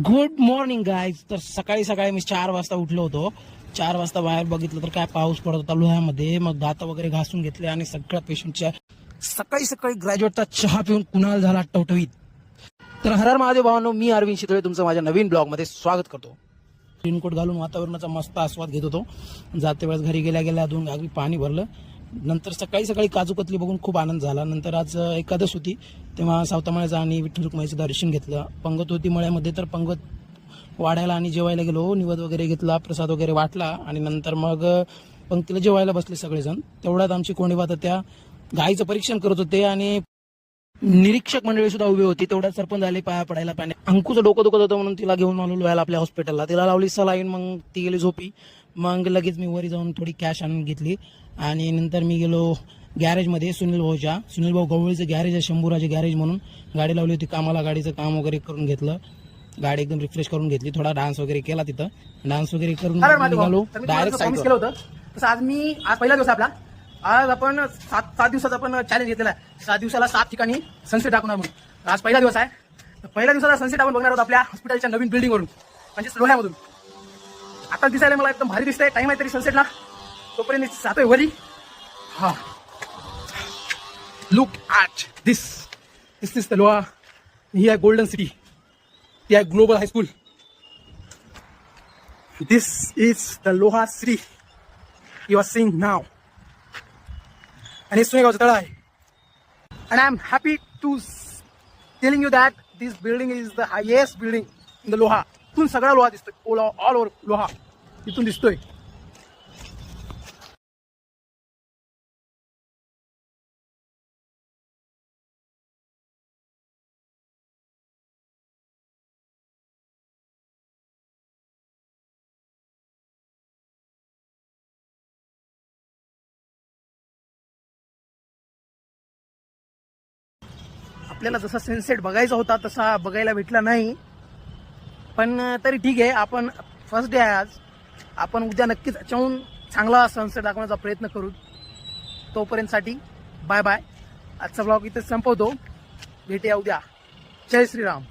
Good morning guys तर सकाळी सकाळी मी चार वाजता उठलो होतो. चार वाजता बाहेर बघितलं तर काय पाऊस पडत होता लोह्यामध्ये. मग दात वगैरे घासून घेतले आणि सगळ्या पेशंटच्या सकाळी सकाळी ग्रॅज्युएटचा चहा पिऊन कुणाल झाला टवटवीत. तर हर महादेव भावांनो मी अरविंद शितळे तुमचं माझ्या नवीन ब्लॉगमध्ये स्वागत करतो. रेनकोट घालून वातावरणाचा मस्त आस्वाद घेत होतो. जाते वेळेस घरी गेल्या गेल्या दोन गावी पाणी भरलं. नंतर सकाळी सकाळी काजू कतली बघून खूप आनंद झाला. नंतर आज एकादश होती. तेव्हा सावतामाळ्याचं आणि विठ्ठल रुक्माईचं दर्शन घेतलं. पंगत होती मळ्यामध्ये तर पंगत वाढायला आणि जेवायला गेलो. निवद वगैरे घेतला प्रसाद वगैरे वाटला आणि नंतर मग पंक्तीला जेवायला बसले सगळेजण. तेवढ्यात आमची कोंडीबा आता त्या गायीचं परीक्षण करत होते आणि निरीक्षक मंडळी सुद्धा उभी होती. तेवढ्यात सरपंच आले पाया पडायला पाणी. अंकूचं डोकं दुखत होतं म्हणून तिला घेऊन आलो लोह्याला आपल्या हॉस्पिटलला तिला लावली सलाईन मग ती गेली झोपी. मग लगेच मी वरी जाऊन थोडी कॅश आणून घेतली. आणि नंतर मी गेलो गॅरेजमध्ये सुनील भाऊच्या. सुनील भाऊ गवळीचं गॅरेज आहे शंभूराचे गॅरेज म्हणून. गाडी लावली होती कामाला गाडीचं काम वगैरे करून घेतलं. गाडी एकदम रिफ्रेश करून घेतली थोडा डान्स वगैरे केला तिथं. डान्स वगैरे करून निघालो. डायरेक्ट promise केलं होतं. तसं आज मी आज पहिला दिवस आपला. आज आपण सात सात दिवसाचा आपण चॅलेंज घेतलेला आहे. सात दिवसाला सात ठिकाणी सनसेट टाकणार म्हणून आज पहिला दिवस आहे. तर पहिल्या दिवसाचा सनसेट आपण बघणार आहोत आपल्या हॉस्पिटलच्या नवीन बिल्डिंगवरून म्हणजेच लोह्यामधून आता दिसायला मला एकदम भारी दिसतंय टाइम आहे तरी सनसेटला तोपर्यंत जातोय वरी हा look at this this this the Loha ही आहे गोल्डन सिटी ती आहे global high school This is the Loha City you are seeing now. And it's Sungai Tala. And I'm happy to s- telling you that this building is the highest building in the Loha. इथून सगळा लोहा दिसतोय all over Loha इथून दिसतोय. आपल्याला जसा sunset बघायचा होता तसा बघायला भेटला नाही. पण तरी ठीक आहे. आपण फर्स्ट डे आहे आज. आपण उद्या नक्कीच याच्याहून चांगला सनसेट दाखवण्याचा प्रयत्न करू. तोपर्यंतसाठी बाय बाय आजचा ब्लॉग इथे संपवतो. भेटूया उद्या. जय श्रीराम.